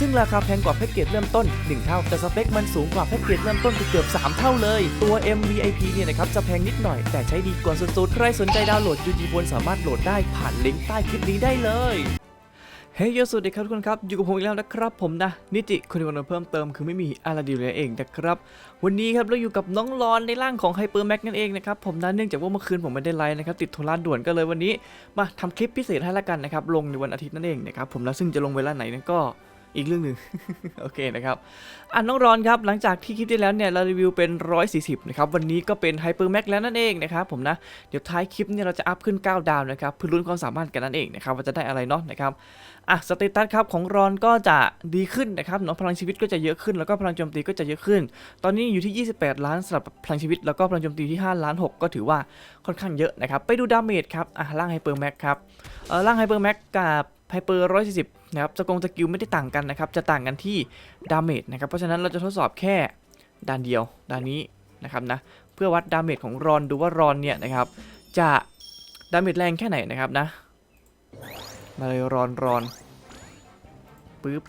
ซึ่งราคาแพงกว่าแพ็กเกจเริ่มต้น 1 เท่า แต่สเปคมันสูงกว่าแพ็กเกจเริ่มต้นเกือบ3 เท่าเลย ตัว MVIP เนี่ยนะครับจะแพงนิดหน่อย แต่ใช้ดีกว่าสุดๆ ใครสนใจดาวน์โหลด UG Phone สามารถโหลดได้ผ่านลิงก์ใต้คลิปนี้ได้เลยเฮ้ยสวัสดีครับทุกคนครับ อยู่กับผมอีกแล้วนะครับผมนะ นิติคนที่วันเพิ่มเติมคือไม่มีอะไรดีเลยเองนะครับ วันนี้ครับเราอยู่กับน้องรอนในร่างของไฮเปอร์แม็กนั่นเองนะครับผมนะเนื่องจากว่าเมื่อคืนผมไม่ได้ไลฟ์นะครับติดธุระด่วนก็เลยวันนี้ มาทำคลิปพิเศษให้ละกันนะครับลงในวันอาทิตย์นั่นเองนะครับผมนะซึ่งจะลงเวลาไหนนั้นก็ อีกเรื่องหนึ่งโอเคนะครับอะน้องรอนครับหลังจากที่คลิปที่แล้วเนี่ยเรารีวิวเป็น 140นะครับวันนี้ก็เป็นไฮเปอร์แม็กแล้วนั่นเองนะครับผมนะเดี๋ยวท้ายคลิปเนี่ยเราจะอัพขึ้น 9 ดาวนะครับเพื่อลุ้นความสามารถกันนั่นเองนะครับว่าจะได้อะไรเนาะนะครับอะสเตตัสครับของรอนก็จะดีขึ้นนะครับเนาะพลังชีวิตก็จะเยอะขึ้นแล้วก็พลังโจมตีก็จะเยอะขึ้น ตอนนี้อยู่ที่ 28 ล้านสำหรับพลังชีวิต แล้วก็พลังโจมตีที่ 5 ล้าน 6 ก็ถือว่าค่อนข้างเยอะนะครับไปดูดาเมจครับอะร่างไฮเปอร์แม็กครับเออร่างไฮเปอร์แม็กกับ ไฮเปอร์140นะครับสกงสกิลไม่ได้ต่างกันนะครับ จะต่างกันที่ดาเมจนะครับ เพราะฉะนั้นเราจะทดสอบแค่ด้านเดียวด้านนี้นะครับนะ เพื่อวัดดาเมจของรอนดูว่ารอนเนี่ยนะครับ จะดาเมจแรงแค่ไหนนะครับนะ มาเลยรอนรอนปึ๊บ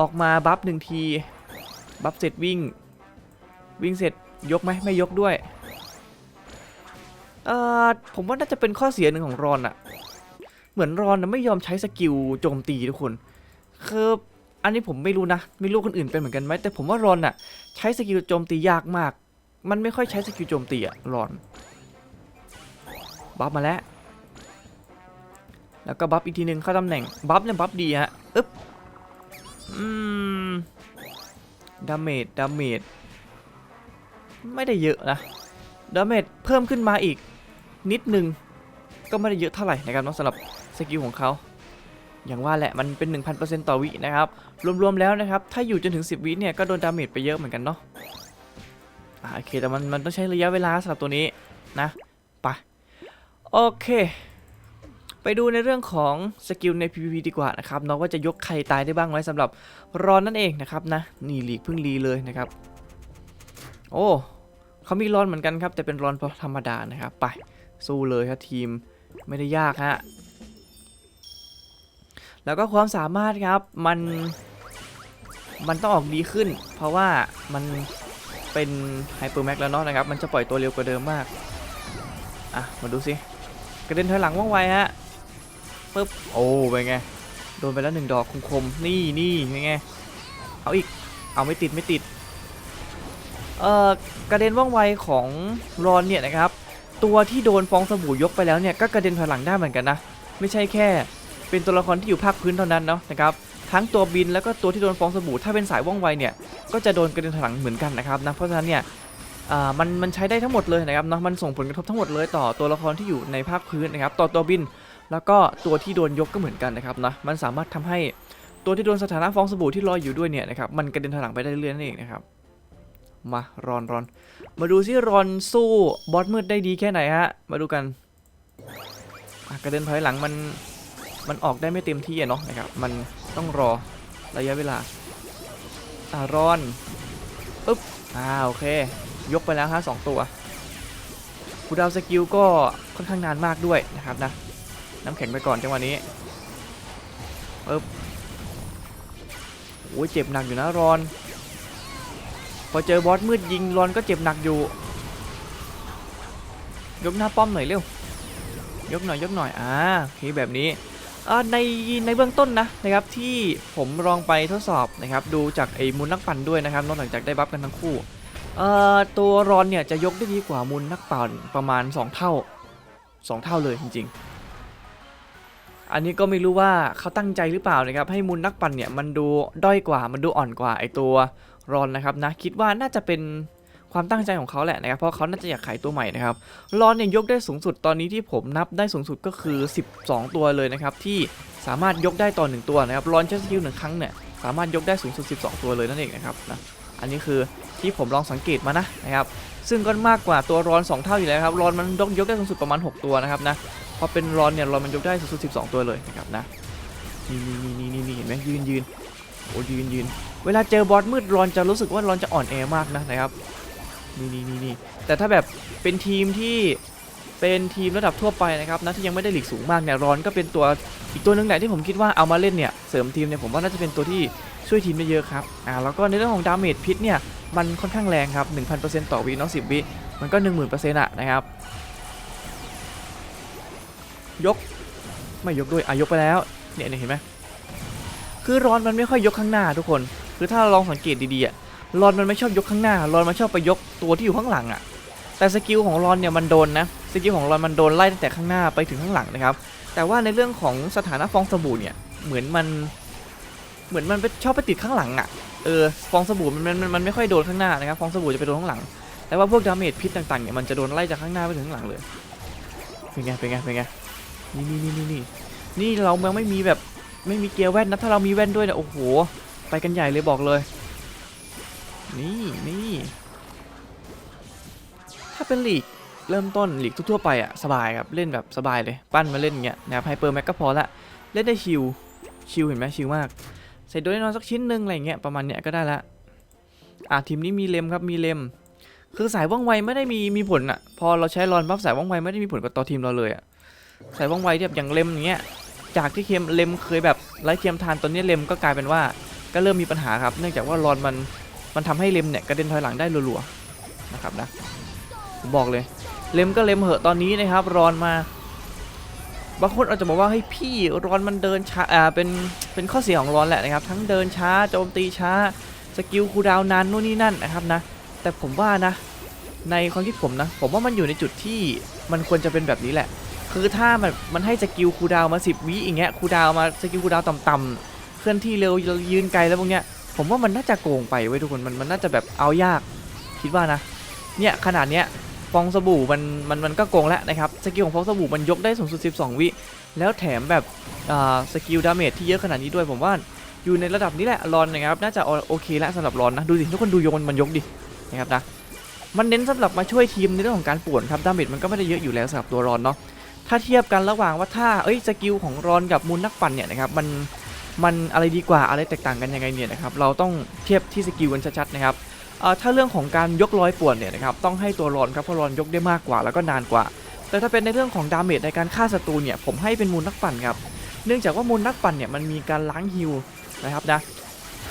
ออกมาบัฟหนึ่งที บัฟเสร็จวิ่ง วิ่งเสร็จยกไหมไม่ยกด้วย เอ่อ ผมว่าน่าจะเป็นข้อเสียหนึ่งของรอนอะ เหมือนรอนนะไม่ยอมใช้สกิลโจมตีทุกคนคืออันนี้ผมไม่รู้นะ ไม่รู้คนอื่นเป็นเหมือนกันไหมแต่ผมว่ารอนอะใช้สกิลโจมตียากมาก มันไม่ค่อยใช้สกิลโจมตีอะรอนบัฟมาแล้ว แล้วก็บัฟอีกทีหนึ่งเข้าตำแหน่งบัฟเนี่ยบัฟดีฮะอึ๊บอืมดาเมจดาเมจไม่ได้เยอะนะดาเมจเพิ่มขึ้นมาอีกนิดนึงก็ไม่ได้เยอะเท่าไหร่นะครับสำหรับ สกิลของเขาอย่างว่าแหละมันเป็น 1,000%ต่อวินะครับ รวมๆแล้วนะครับ ถ้าอยู่จนถึง 10 วิเนี่ยก็โดนดาเมจไปเยอะเหมือนกันเนาะโอเค แต่มันมันต้องใช้ระยะเวลาสำหรับตัวนี้นะไปโอเค ไปดูในเรื่องของสกิลใน PVP ดีกว่านะครับเนาะว่าจะยกใครตายได้บ้างไหมสำหรับรอนนั่นเองนะครับนะนี่ลีกเพิ่งรีเลยนะครับ โอ้เขามีรอนเหมือนกันครับ แต่เป็นรอนธรรมดานะครับ ไปสู้เลยครับทีมไม่ได้ยากฮะ แล้วก็ความสามารถครับมันมันต้องออกดีขึ้น เพราะว่ามันเป็นไฮเปอร์แม็กแล้วเนาะนะครับ มันจะปล่อยตัวเร็วกว่าเดิมมาก อะ มาดูสิกระเด็นถอยหลังว่องไวฮะปึ๊บโอ้เป็นไง โดนไปแล้วหนึ่งดอกคมๆนี่นี่เป็นไงเอาอีกเอาไม่ติดไม่ติดเอ่อกระเด็นว่องไวของรอนเนี่ยนะครับ ตัวที่โดนฟองสบู่ยกไปแล้วเนี่ยก็กระเด็นถอยหลังได้เหมือนกันนะ ไม่ใช่แค่ เป็นตัวละครที่อยู่ภาคพื้นเท่านั้นเนาะนะครับทั้งตัวบินแล้วก็ตัวที่โดนฟองสบู่ถ้าเป็นสายว่องไวเนี่ยก็จะโดนกระเด็นถลังเหมือนกันนะครับนะเพราะฉะนั้นเนี่ยอ่ามันมันใช้ได้ทั้งหมดเลยนะครับเนาะมันส่งผลกระทบทั้งหมดเลยต่อตัวละครที่อยู่ในภาคพื้นนะครับต่อตัวบิน แล้วก็ตัวที่โดนยกก็เหมือนกันนะครับนะมันสามารถทำให้ตัวที่โดนสถานะฟองสบู่ที่ลอยอยู่ด้วยเนี่ยนะครับมันกระเด็นถลังไปได้เรื่อยๆนั่นเองนะครับมารอนรอนมาดูซิรอนสู้บอสมืดได้ดีแค่ไหนฮะมาดูกันกระเด็นถอยหลังมัน มันออกได้ไม่เต็มที่อะเนาะนะครับ มันต้องรอระยะเวลาอ่ารอนปึ๊บอ่าโอเค ยกไปแล้วฮะสองตัวคูดาวสกิลก็ค่อนข้างนานมากด้วยนะครับนะ น้ำแข็งไปก่อนจังหวะนี้ปึ๊บโอ้ยเจ็บหนักอยู่นะรอน พอเจอบอสมืดยิงรอนก็เจ็บหนักอยู่ ยกหน้าป้อมหน่อยเร็ว ยกหน่อยยกหน่อย อ่าโอเคแบบนี้ ในในเบื้องต้นนะนะครับที่ผมลองไปทดสอบนะครับดูจากไอ้มูลนักปั่นด้วยนะครับนอกจากได้บัฟกันทั้งคู่ตัวรอนเนี่ยจะยกได้ดีกว่ามูลนักปั่นประมาณ 2 เท่า 2 เท่าเลยจริง ๆ อันนี้ก็ไม่รู้ว่าเขาตั้งใจหรือเปล่านะครับให้มูลนักปั่นเนี่ยมันดูด้อยกว่ามันดูอ่อนกว่าไอตัวรอนนะครับนะคิดว่าน่าจะเป็น ความตั้งใจของเขาแหละนะครับ เพราะเขาน่าจะอยากขายตัวใหม่นะครับรอนเนี่ยยกได้สูงสุดตอนนี้ที่ผมนับได้สูงสุดก็คือ 12 ตัวเลยนะครับที่สามารถยกได้ต่อหนึ่งตัวนะครับรอนใช้สกิลหนึ่งครั้งเนี่ยสามารถยกได้สูงสุด 12 ตัวเลยนั่นเองนะครับนะอันนี้คือที่ผมลองสังเกตมานะนะครับซึ่งก็มากกว่าตัวรอน 2 เท่าอยู่แล้วครับรอนมันยกยกได้สูงสุดประมาณ 6 ตัวนะครับนะพอเป็นรอนเนี่ยรอนมันยกได้สูงสุด 12 ตัวเลยนะครับนะนี่นี่นี่นี่นี่เห็นไหมยืนยืนโอ้ยืนยืนเวลาเจอบอสมืดรอนจะรู้สึกว่ารอนจะอ่อนแอมากนะนะครับ นี่นี่นี่นี่แต่ถ้าแบบเป็นทีมที่เป็นทีมระดับทั่วไปนะครับนะที่ยังไม่ได้หลีกสูงมากเนี่ยรอนก็เป็นตัวอีกตัวหนึงแหละที่ผมคิดว่าเอามาเล่นเนี่ยเสริมทีมเนี่ยผมว่าน่าจะเป็นตัวที่ช่วยทีมได้เยอะครับอ่าแล้วก็ในเรื่องของดาเมจพิษเนี่ยมันค่อนข้างแรงครับ 1,000%ต่อวิเนาะ10 วิ มันก็ 10,000%อะนะครับ ยกไม่ยกด้วยอะยกไปแล้วเนี่ยเห็นไหมคือร้อนมันไม่ค่อยยกข้างหน้าทุกคน คือถ้าลองสังเกตดีๆอะ รอนมันไม่ชอบยกข้างหน้ารอนมันชอบไปยกตัวที่อยู่ข้างหลังอะแต่สกิลของรอนเนี่ยมันโดนนะ สกิลของรอนมันโดนไล่ตั้งแต่ข้างหน้าไปถึงข้างหลังนะครับ แต่ว่าในเรื่องของสถานะฟองสบู่เนี่ย เหมือนมัน เหมือนมันไปชอบไปติดข้างหลังอะเออ ฟองสบู่มันมันมันมันไม่ค่อยโดนข้างหน้านะครับ ฟองสบู่จะไปโดนข้างหลัง แต่ว่าพวกดาเมจพิษต่างๆเนี่ยมันจะโดนไล่จากข้างหน้าไปถึงข้างหลังเลย เป็นไง เป็นไง เป็นไง นี่นี่นี่นี่นี่นี่เรายังไม่มีแบบ ไม่มีเกียร์แว่นนะ ถ้าเรามีแว่นด้วยเนี่ย โอ้โห ไปกันใหญ่เลยบอกเลย นี่นี่ถ้าเป็นหลีกเริ่มต้นหลีกทั่วๆไปอะสบายครับเล่นแบบสบายเลยปั้นมาเล่นอย่างเงี้ยนะครับไฮเปอร์แม็กก็พอละเล่นได้ชิลชิลเห็นไหมชิลมากใส่โดยนอนสักชิ้นหนึ่งอะไรเงี้ยประมาณเนี้ยก็ได้ละอะทีมนี้มีเลมครับมีเลม คือสายว่องไวไม่ได้มีมีผลอะพอเราใช้รอนปั๊บสายว่องไวไม่ได้มีผลกับต่อทีมเราเลยอะสายว่องไวที่แบบอย่างเลมอย่างเงี้ยจากที่เคมเลมเคยแบบไร้เทียมทานตอนนี้เลมก็กลายเป็นว่าก็เริ่มมีปัญหาครับเนื่องจากว่ารอนมัน มันทำให้เลมเนี่ยกระเด็นถอยหลังได้รัวๆนะครับนะผมบอกเลย เลมก็เลมเหอะตอนนี้นะครับรอนมาบางคนอาจจะบอกว่าเฮ้ยพี่รอนมันเดินช้าอ่าเป็นเป็นข้อเสียของรอนแหละนะครับ ทั้งเดินช้าโจมตีช้าสกิลคูดาวน์นานนู่นนี่นั่นนะครับนะ แต่ผมว่านะในความคิดผมนะ ผมว่ามันอยู่ในจุดที่มันควรจะเป็นแบบนี้แหละ คือถ้ามันมันให้สกิลคูดาวมา 10วิอย่างเงี้ยคูดาวมาสกิลคูดาวต่ำๆเคลื่อนที่เร็วยืนไกลแล้วพวกเนี้ย ผมว่ามันน่าจะโกงไปเว้ทุกคนมันมันน่าจะแบบเอายาก คิดว่านะ เนี่ยขนาดเนี้ยฟองสบู่มันมันมันก็โกงแล้วนะครับสกิลของฟองสบู่มันยกได้สูงสุด 12 วิแล้วแถมแบบอ่าสกิลดาเมจที่เยอะขนาดนี้ด้วยผมว่าอยู่ในระดับนี้แหละรอนนะครับน่าจะโอเคแล้วสำหรับรอนนะดูสิทุกคนดูโยนมันยกดินะครับนะมันเน้นสำหรับมาช่วยทีมในเรื่องของการป่วนครับดาเมจมันก็ไม่ได้เยอะอยู่แล้วสำหรับตัวรอนเนาะถ้าเทียบกันระหว่างว่าถ้าเอ้ยสกิลของรอนกับมูลนักปั่นเนี่ยนะครับมัน มันอะไรดีกว่าอะไรแตกต่างกันยังไงเนี่ยนะครับเราต้องเทียบที่สกิลกันชัดๆนะครับถ้าเรื่องของการยกร้อยป่วนเนี่ยนะครับต้องให้ตัวรอนครับเพราะรอนยกได้มากกว่าแล้วก็นานกว่า แต่ถ้าเป็นในเรื่องของดาเมจในการฆ่าศัตรูเนี่ยผมให้เป็นมูลนักปั่นครับเนื่องจากว่ามูลนักปั่นเนี่ยมันมีการล้างฮิลนะครับนะ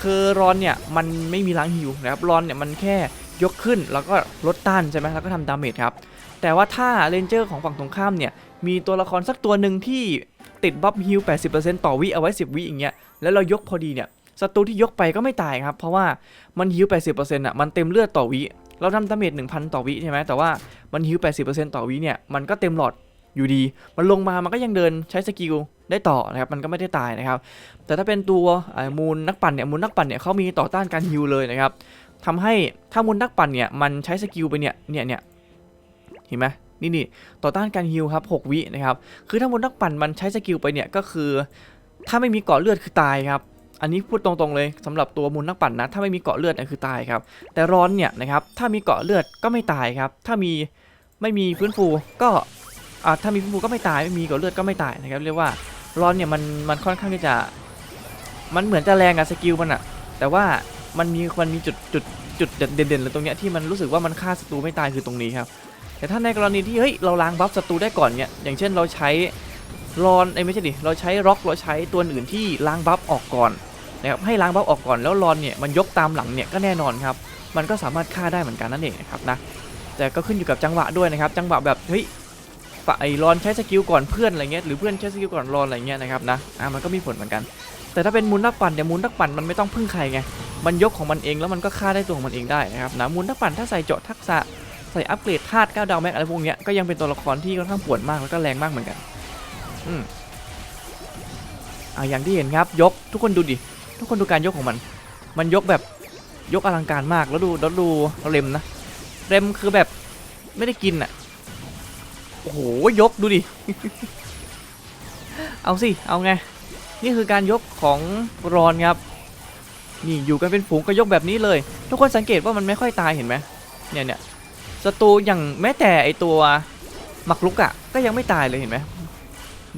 คือรอนเนี่ยมันไม่มีล้างฮิลนะครับรอนเนี่ยมันแค่ยกขึ้นแล้วก็ลดต้านใช่ไหมแล้วก็ทำดาเมจครับแต่ว่าถ้าเรนเจอร์ของฝั่งตรงข้ามเนี่ยมีตัวละครสักตัวหนึ่งที่ ติดบัฟฮิล80%ต่อวิเอาไว้ 10 วิอย่างเงี้ยแล้วเรายกพอดีเนี่ยศัตรูที่ยกไปก็ไม่ตายครับ เพราะว่ามันฮิล80%อะมันเต็มเลือดต่อวิเราทำดาเมจ1,000 ต่อวิใช่ไหมแต่ว่ามันฮิล80%ต่อวิเนี่ยมันก็เต็มหลอดอยู่ดี มันลงมามันก็ยังเดินใช้สกิลได้ต่อนะครับมันก็ไม่ได้ตายนะครับ แต่ถ้าเป็นตัวมูลนักปั่นเนี่ยมูลนักปั่นเนี่ยเขามีต่อต้านการฮิลเลยนะครับทำให้ถ้ามูลนักปั่นเนี่ยมันใช้สกิลไปเนี่ยเนี่ยเนี่ยเห็นไหม นี่นี่ต่อต้านการฮิลครับ6วินะครับคือถ้ามูลนักปั่นมันใช้สกิลไปเนี่ยก็คือ ถ้าไม่มีเกาะเลือดคือตายครับอันนี้พูดตรงๆเลยสำหรับตัวมูลนักปั่นนะถ้าไม่มีเกาะเลือดเนี่ยคือตายครับ แต่ร้อนเนี่ยนะครับถ้ามีเกาะเลือดก็ไม่ตายครับ ถ้ามีไม่มีฟื้นฟูก็อ่าถ้ามีฟื้นฟูก็ไม่ตายไม่มีเกาะเลือดก็ไม่ตายนะครับเรียกว่าร้อนเนี่ยมันมันค่อนข้างที่จะ มันเหมือนจะแรงอะสกิลมันอะแต่ว่ามันมีมันมีจุดจุดจุดเด่นๆเลยตรงเนี้ยที่มันรู้สึกว่ามันฆ่าศัตรูไม่ตายคือตรงนี้ครับ แต่ถ้าในกรณีที่เฮ้ยเราล้างบัฟศัตรูได้ก่อนเนี่ยอย่างเช่นเราใช้รอนไอ้ไม่ใช่ดิเราใช้ร็อกเราใช้ตัวอื่นที่ล้างบัฟออกก่อนนะครับให้ล้างบัฟออกก่อนแล้วรอนเนี่ยมันยกตามหลังเนี่ยก็แน่นอนครับมันก็สามารถฆ่าได้เหมือนกันนั่นเองนะครับนะแต่ก็ขึ้นอยู่กับจังหวะด้วยนะครับ จังหวะแบบเฮ้ยฝ่ายรอนใช้สกิลก่อนเพื่อนอะไรเงี้ยหรือเพื่อนใช้สกิลก่อนรอนอะไรเงี้ยนะครับนะอะมันก็มีผลเหมือนกัน แต่ถ้าเป็นมูลนักปั่นเนี่ยมูลนักปั่นมันไม่ต้องพึ่งใครไงมันยกของมันเองแล้วมันก็ฆ่าได้ตัวของมันเองได้นะครับนะมูลนักปั่นถ้าใส่เจาะทักษะ ใส่อัปเกรดธาตุ9ดาวแม็กอะไรพวกเนี้ยก็ยังเป็นตัวละครที่ค่อนข้างปวดมากแล้วก็แรงมากเหมือนกัน อืมอ่าอย่างที่เห็นครับยกทุกคนดูดิ ทุกคนดูการยกของมัน มันยกแบบยกอลังการมากแล้วดูแล้วดูเลมนะเรมคือแบบไม่ได้กินอะโอ้โหยกดูดิ เอาสิ เอาไง นี่คือการยกของรอนครับ นี่อยู่กันเป็นฝูงก็ยกแบบนี้เลย ทุกคนสังเกตว่ามันไม่ค่อยตายเห็นไหมเนี่ยเนี่ย ศัตรูอย่างแม้แต่ไอตัวหมักลุกอะก็ยังไม่ตายเลยเห็นไหม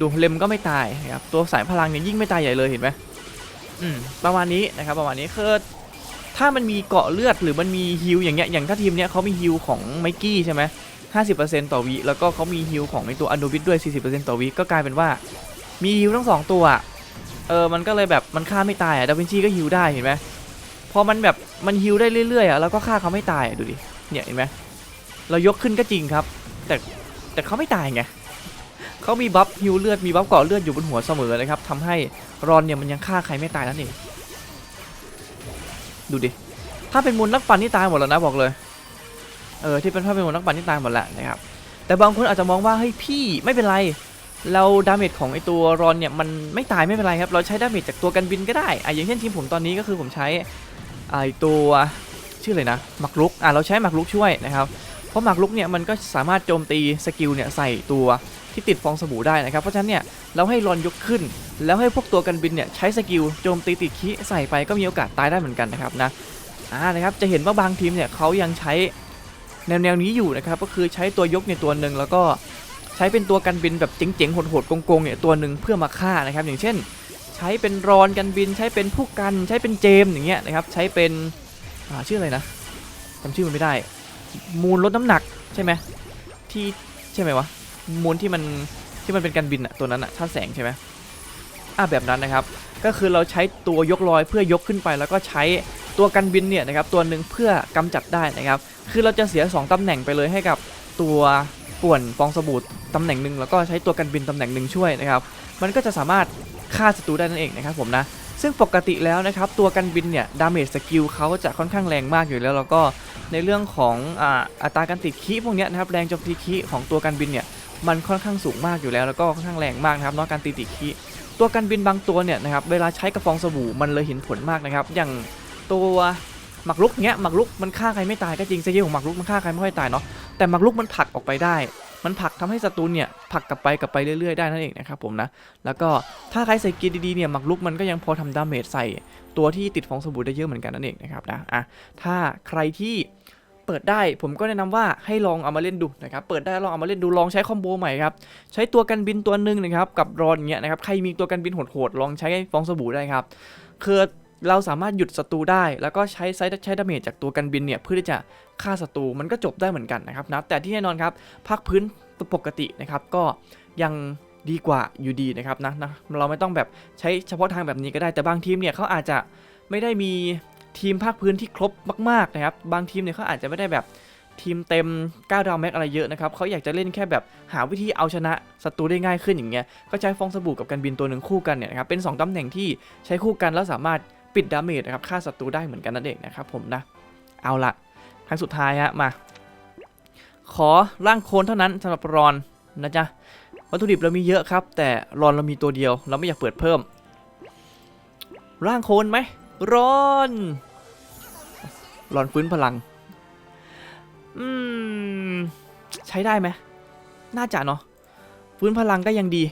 ดูเลมก็ไม่ตายนะครับตัวสายพลังเนี่ยยิ่งไม่ตายใหญ่เลยเห็นไหมอืมประมาณนี้นะครับประมาณนี้คือถ้ามันมีเกาะเลือดหรือมันมีฮิลอย่างเงี้ยอย่างถ้าทีมเนี้ยเขามีฮิลของไมกี้ใช่ไหมห้าสิบเปอร์เซ็นต์ต่อวิแล้วก็เขามีฮิลของไอตัวอันโดวิดด้วยสี่สิบเปอร์เซ็นต์ต่อวิก็กลายเป็นว่ามีฮิลทั้งสองตัวเออมันก็เลยแบบมันฆ่าไม่ตายอะดาวินชีก็ฮิลได้เห็นไหมพอมันแบบมันฮิลได้เรื่อยๆอะแล้วก็ฆ่าเขาไม่ตายอะดูดิเนี่ยเห็นไหม เรายกขึ้นก็จริงครับ แต่แต่เขาไม่ตายไงเขามีบัฟฮิลเลือดมีบัฟเกาะเลือดอยู่บนหัวเสมอเลยครับทำให้รอนเนี่ยมันยังฆ่าใครไม่ตายนั่นเองดูดิถ้าเป็นมูลนักปั่นที่ตายหมดแล้วนะบอกเลยเออที่เป็นภาพเป็นมูลนักปั่นที่ตายหมดแล้วนะครับแต่บางคนอาจจะมองว่าเฮ้ยพี่ไม่เป็นไรเราดาเมจของไอตัวรอนเนี่ยมันไม่ตายไม่เป็นไรครับ เราใช้ดาเมจจากตัวกันบินก็ได้อะอย่างเช่นทีมผมตอนนี้ก็คือผมใช้ไอตัวชื่ออะไรนะมักลุกอะเราใช้มักลุกช่วยนะครับ ราะหมักลุกเนี่ยมันก็สามารถโจมตีสกิลเนี่ยใส่ตัวที่ติดฟองสบู่ได้นะครับ เพราะฉะนั้นเนี่ยเราให้รอนยกขึ้น แล้วให้พวกตัวกันบินเนี่ยใช้สกิลโจมตีติดคีใส่ไปก็มีโอกาสตายได้เหมือนกันนะครับนะอ่านะครับจะเห็นว่าบางทีมเนี่ยเขายังใช้แนวแนวนี้อยู่นะครับก็คือใช้ตัวยกเนี่ยตัวหนึ่งแล้วก็ใช้เป็นตัวกันบินแบบเจ๋งๆโหดๆโกงๆเนี่ยตัวหนึ่งเพื่อมาฆ่านะครับ อย่างเช่น ใช้เป็นรอนกันบิน ใช้เป็นผู้กัน ใช้เป็นเจมอย่างเงี้ยนะครับใช้เป็นอ่าชื่ออะไรนะจำชื่อมันไม่ได้ มูลลดน้ำหนักใช่ไหมที่ใช่ไหมวะมูลที่มันที่มันเป็นกันบินอะตัวนั้นอะท่าแสงใช่ไหมอะแบบนั้นนะครับ ก็คือเราใช้ตัวยกลอยเพื่อยกขึ้นไป แล้วก็ใช้ตัวกันบินเนี่ยนะครับตัวหนึ่งเพื่อกำจัดได้นะครับ คือเราจะเสีย 2ตำแหน่งไปเลยให้กับตัวป่วนฟองสบู่ตำแหน่งหนึ่งแล้วก็ใช้ตัวกันบินตำแหน่งหนึ่งช่วยนะครับ มันก็จะสามารถฆ่าศัตรูได้นั่นเองนะครับผมนะ ซึ่งปกติแล้วนะครับตัวกันบินเนี่ยดาเมจสกิลเขาจะค่อนข้างแรงมากอยู่แล้วแล้วก็ในเรื่องของอ,อัตราการติดคีพวกนี้นะครับแรงโจมตีคีของตัวกันบินเนี่ยมันค่อนข้างสูงมากอยู่แล้วแล้วก็ค่อนข้างแรงมากนะครับนอกการตีติดคีตัวกันบินบางตัวเนี่ยนะครับเวลาใช้กับฟองสบู่มันเลยเห็นผลมากนะครับ อย่างตัวหมักลุกเนี้ยหมักลุกมันฆ่าใครไม่ตายก็จริงสกิลของหมักลุกมันฆ่าใครไม่ค่อยตายเนาะแต่หมักลุกมันผลักออกไปได้ มันผลักทำให้ศัตรูเนี่ยผลักกลับไปกลับไปเรื่อยๆได้นั่นเองนะครับผมนะแล้วก็ถ้าใครใส่เกียร์ดีๆเนี่ยหมักลุกมันก็ยังพอทำดาเมจใส่ตัวที่ติดฟองสบู่ได้เยอะเหมือนกันนั่นเองนะครับนะอะถ้าใครที่เปิดได้ผมก็แนะนำว่าให้ลองเอามาเล่นดูนะครับเปิดได้ลองเอามาเล่นดูลองใช้คอมโบใหม่ครับใช้ตัวกันบินตัวหนึ่งนะครับกับรอนเงี้ยนะครับใครมีตัวกันบินโหดๆลองใช้ฟองสบู่ได้ครับคือ เราสามารถหยุดศัตรูได้ แล้วก็ใช้ใช้ใช้ดาเมจจากตัวกันบินเนี่ยเพื่อที่จะฆ่าศัตรูมันก็จบได้เหมือนกันนะครับนะแต่ที่แน่นอนครับภาคพื้นปกตินะครับก็ยังดีกว่าอยู่ดีนะครับนะนะเราไม่ต้องแบบใช้เฉพาะทางแบบนี้ก็ได้แต่บางทีมเนี่ยเขาอาจจะไม่ได้มีทีมภาคพื้นที่ครบมากๆนะครับบางทีมเนี่ยเขาอาจจะไม่ได้แบบทีมเต็ม9ดาวแม็กอะไรเยอะนะครับเขาอยากจะเล่นแค่แบบหาวิธีเอาชนะศัตรูได้ง่ายขึ้นอย่างเงี้ยก็ใช้ฟองสบู่กับการบินตัวหนึ่งคู่กันเนี่ยนะครับเป็น 2ตำแหน่งที่ใช้คู่กันแล้วสามารถ ปิดดาเมจนะครับฆ่าศัตรูได้เหมือนกันนั่นเองนะครับผมนะ เอาละครั้งสุดท้ายฮะมา ขอร่างโคนเท่านั้นสำหรับรอนนะจ๊ะวัตถุดิบเรามีเยอะครับ แต่รอนเรามีตัวเดียว เราไม่อยากเปิดเพิ่ม ร่างโคนไหมรอนรอนฟื้นพลัง อืม ใช้ได้ไหมน่าจะเนาะฟื้นพลังก็ยังดี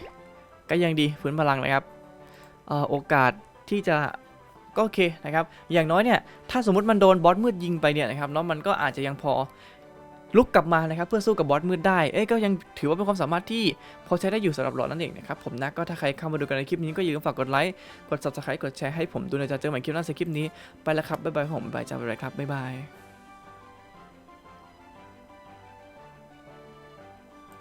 ก็ยังดีฟื้นพลังนะครับอ่อโอกาสที่จะ ก็โอเคนะครับอย่างน้อยเนี่ยถ้าสมมติมันโดนบอสมืดยิงไปเนี่ยนะครับเนาะมันก็อาจจะยังพอลุกกลับมานะครับเพื่อสู้กับบอสมืดได้ เอ้ยก็ยังถือว่าเป็นความสามารถที่พอใช้ได้อยู่สำหรับหลอดนั่นเองนะครับผมนะก็ถ้าใครเข้ามาดูกันในคลิปนี้ก็อย่าลืมฝากกดไลค์ กด subscribe กดแชร์ให้ผมดูนะจ๊ะเจอกันใหม่คลิปหน้าสำหรับคลิปนี้ ไปแล้วครับบ๊ายบายผมบ๊ายบายจ้าบ๊ายบายครับบ๊ายบาย